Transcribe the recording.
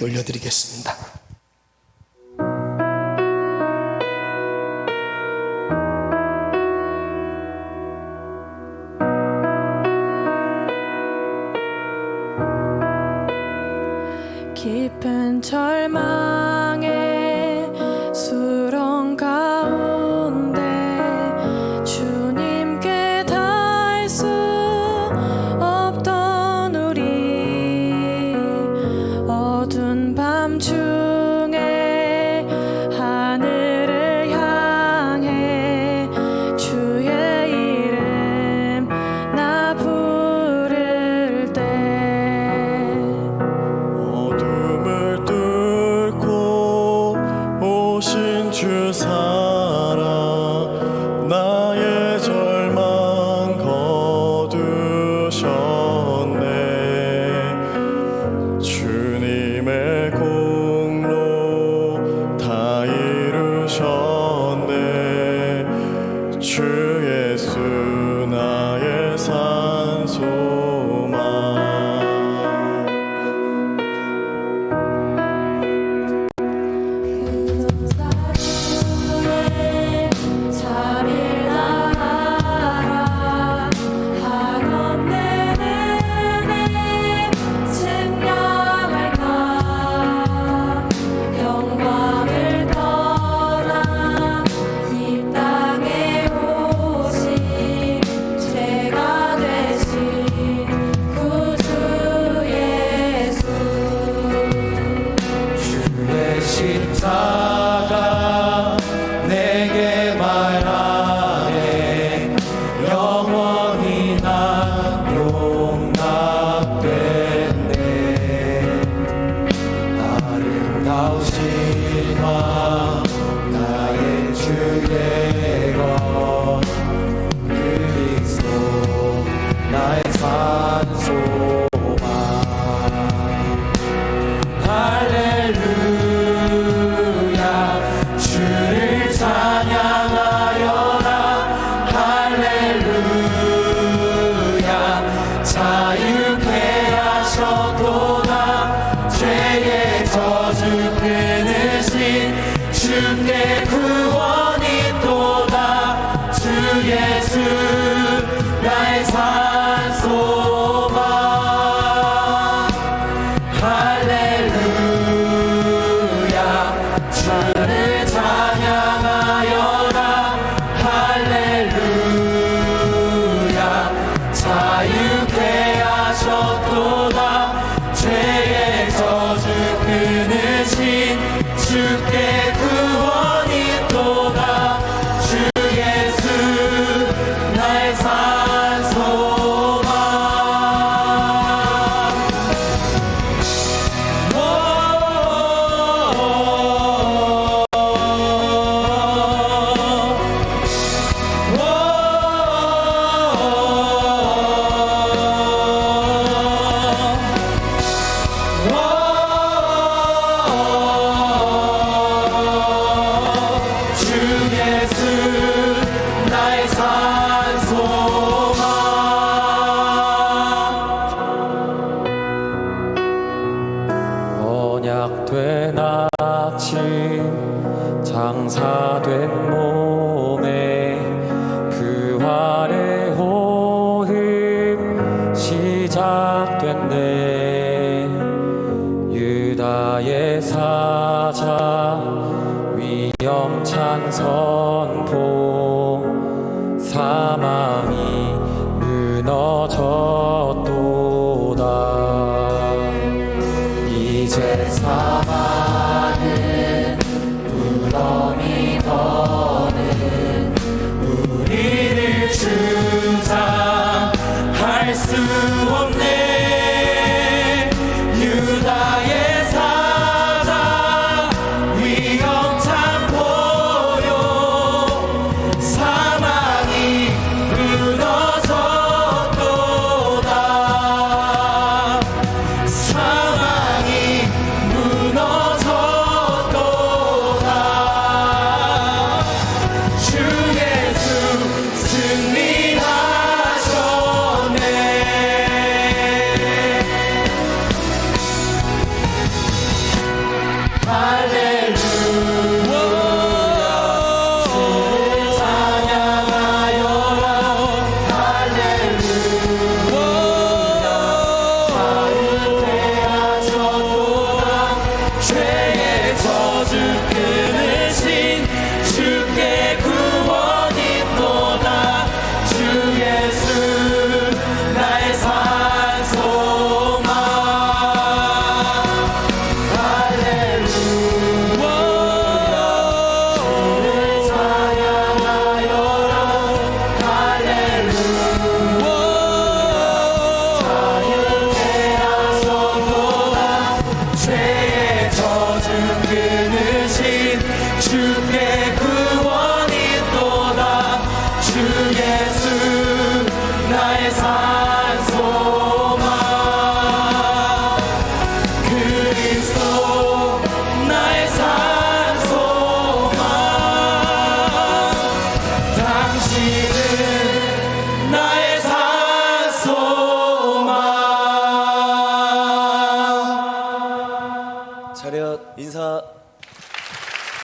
하나님께 올려드리겠습니다. 깊은 절망의 수 주 사랑 나의 절망 거두셨네. 주님의 사 그 주의 구원이 또다. 주 예수. 언약된 아침 장사된 몸에 그 부활의 호흡 시작됐네. 유다의 사자 위엄찬 선포 사망이 무너졌다. 당신